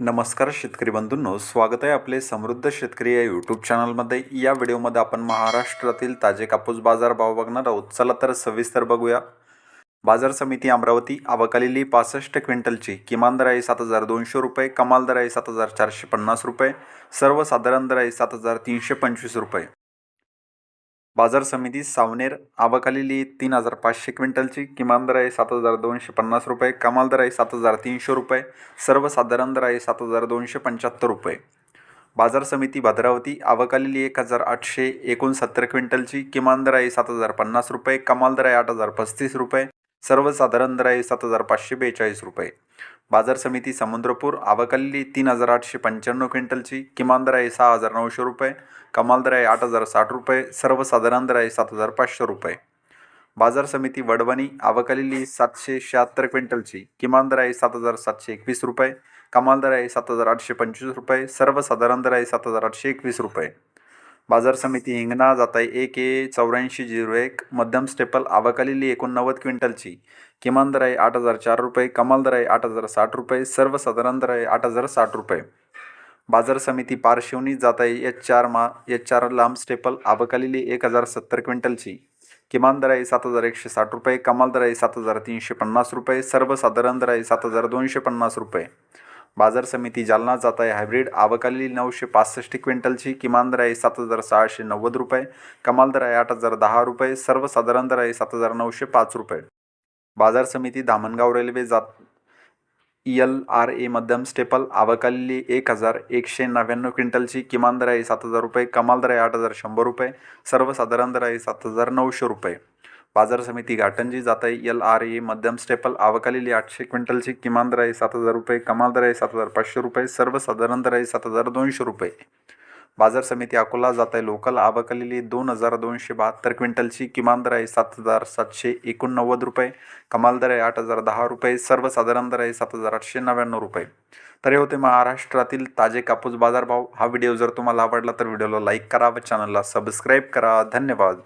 नमस्कार शेतकरी बंधूंनो स्वागत आहे आपले समृद्ध शेतकरी या यूट्यूब चॅनलमध्ये या व्हिडिओमध्ये आपण महाराष्ट्रातील ताजे कापूस बाजार भाव बघणार आहोत. चला तर सविस्तर बघूया. बाजार समिती अमरावती आवकालेली पासष्ट क्विंटलची किमान दर आहे सात हजार दोनशे रुपये कमाल दर आहे सात हजार चारशे पन्नास रुपये सर्वसाधारण दर आहे सात हजार तीनशे पंचवीस रुपये. बाजार समिती सावनेर आवकालेली तीन हजार पाचशे क्विंटलची. किमान दर आहे सात हजार दोनशे पन्नास रुपये. कमाल दर आहे सात हजार तीनशे रुपये. सर्वसाधारण दर आहे सात हजार दोनशे पंच्याहत्तर रुपये. बाजार समिती भद्रावती आवकालेली एक हजार आठशे एकोणसत्तर क्विंटलची. किमान दर आहे सात हजार पन्नास रुपये. कमाल दर आहे आठ हजार पस्तीस रुपये. सर्वसाधारण दर आहे सात हजार पाचशे बेचाळीस रुपये. बाजार समिती समुद्रपूर आवकल्ली तीन हजार आठशे पंच्याण्णव क्विंटलची किमान दर आहे सहा हजार नऊशे रुपये कमाल दर आहे आठ हजार साठ रुपये सर्वसाधारण दर आहे सात हजार पाचशे रुपये. बाजार समिती वडवणी आवकलेली सातशे शहात्तर क्विंटलची किमान दर आहे सात हजार सातशे एकवीस रुपये कमाल दर आहे सात हजार आठशे पंचवीस रुपये सर्वसाधारण दर आहे सात हजार आठशे एकवीस रुपये. बाजार समिती हिंगणा जाता आहे एक ए चौऱ्याऐंशी झिरो एक मध्यम स्टेपल आवाकालेली एकोणनव्वद क्विंटलची. किमान दर आहे आठ हजार चार रुपये कमाल दर आहे आठ हजार साठ रुपये सर्वसाधारण दर आहे आठ हजार साठ रुपये. बाजार समिती पारशिवनी जात आहे एच चार मा एच चार लांब स्टेपल आवकालेली एक हजार सत्तर क्विंटलची. किमान दर आहे सात हजार एकशे साठ रुपये कमाल दर आहे सात हजार तीनशे पन्नास रुपये सर्वसाधारण दर आहे सात हजार दोनशे पन्नास रुपये. बाजार समिती जालना जात आहे हायब्रिड आवकाली नऊशे पासष्ट क्विंटलची. किमान दर आहे सात हजार सहाशे नव्वद रुपये. कमाल दर आहे आठ हजार दहा रुपये. सर्वसाधारण दर आहे सात हजार नऊशे पाच रुपये. बाजार समिती धामणगाव रेल्वे जात एल आर ए मध्यम स्टेपल आवकाली एक हजार एकशे नव्याण्णव क्विंटलची. किमान दर आहे सात हजार रुपये. कमाल दर आहे आठ हजार शंभर रुपये. सर्वसाधारण दर आहे सात हजार नऊशे रुपये. बाजार समिती घाटंजी जात आहे एल आर ए मध्यम स्टेपल आवकालेली आठशे क्विंटलची किमान दर आहे सात हजार रुपये कमाल दर आहे सात हजार पाचशे रुपये सर्वसाधारण दर आहे सात हजार दोनशे रुपये. बाजार समिती अकोला जात आहे लोकल आवकलेली दोन हजार दोनशे बहात्तर क्विंटलची किमान दर आहे सात हजार सातशे एकोणनव्वद रुपये कमाल दर आहे आठ हजार दहा रुपये सर्वसाधारण दर आहे सात हजार आठशे नव्याण्णव रुपये. तर हे होते महाराष्ट्रातील ताजे कापूस बाजारभाव. हा व्हिडिओ जर तुम्हाला आवडला तर व्हिडिओला लाईक करा व चॅनलला सबस्क्राईब करा. धन्यवाद.